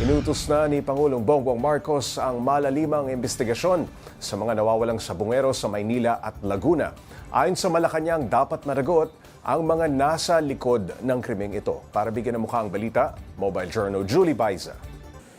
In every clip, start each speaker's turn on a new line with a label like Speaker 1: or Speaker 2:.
Speaker 1: Inutos na ni Pangulong Bongbong Marcos ang malalimang investigasyon sa mga nawawalang sabungero sa Maynila at Laguna. Ayon sa Malacanang, dapat managot ang mga nasa likod ng krimeng ito. Para bigyan ng mukha ang balita, Mobile Journal Julie Baiza.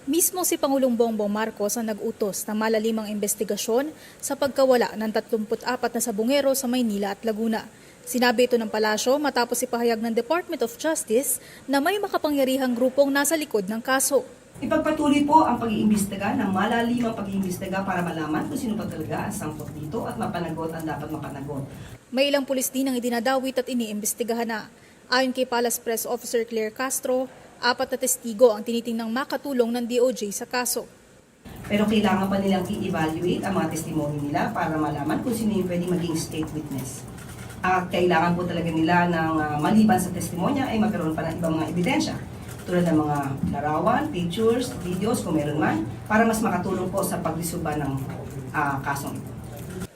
Speaker 2: Mismo si Pangulong Bongbong Marcos ang nag-utos ng malalimang investigasyon sa pagkawala ng 34 na sabungero sa Maynila at Laguna. Sinabi ito ng palasyo matapos ipahayag ng Department of Justice na may makapangyarihang grupong nasa likod ng kaso.
Speaker 3: Ipagpatuloy po ang pag-iimbestiga ng malalimang pag-iimbestiga para malaman kung sino pa talaga ang sangkot dito at mapanagot ang dapat mapanagot.
Speaker 2: May ilang pulis din ang idinadawit at iniimbestigahan na. Ayon kay Palace Press Officer Claire Castro, apat na testigo ang tinitingnang makatulong ng DOJ sa kaso.
Speaker 3: Pero kailangan pa nilang i-evaluate ang mga testimony nila para malaman kung sino yung pwede maging state witness. At kailangan po talaga nila ng ah, maliban sa testimonya ay magkaroon pa ng ibang mga ebidensya tulad ng mga larawan, pictures, videos kung meron man para mas makatulong po sa pagdisuba ng ah, kasong ito.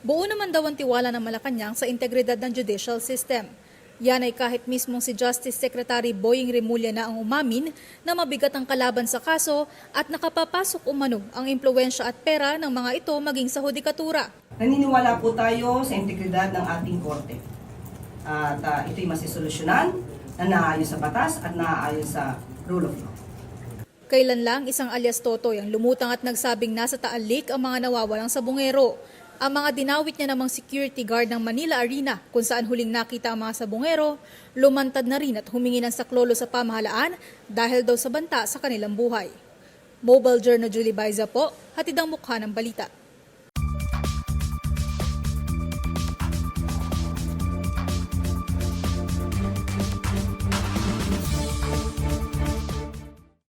Speaker 2: Buo naman daw ang tiwala ng Malacanang sa integridad ng judicial system. Yan ay kahit mismong si Justice Secretary Boying Remulla na ang umamin na mabigat ang kalaban sa kaso at nakapapasok umano ang impluensya at pera ng mga ito maging sa hudikatura.
Speaker 3: Naniniwala po tayo sa integridad ng ating korte. At ah, ito'y masisolusyonan na naaayon sa batas at naaayon sa rule of law.
Speaker 2: Kailan lang isang alias Totoy ang lumutang at nagsabing nasa Taal Lake ang mga nawawalang sabungero. Ang mga dinawit niya namang security guard ng Manila Arena kung saan huling nakita ang mga sabungero, lumantad na rin at humingi ng saklolo sa pamahalaan dahil daw sa banta sa kanilang buhay. Mobile Journal Julie Baiza po, hatid ang mukha ng balita.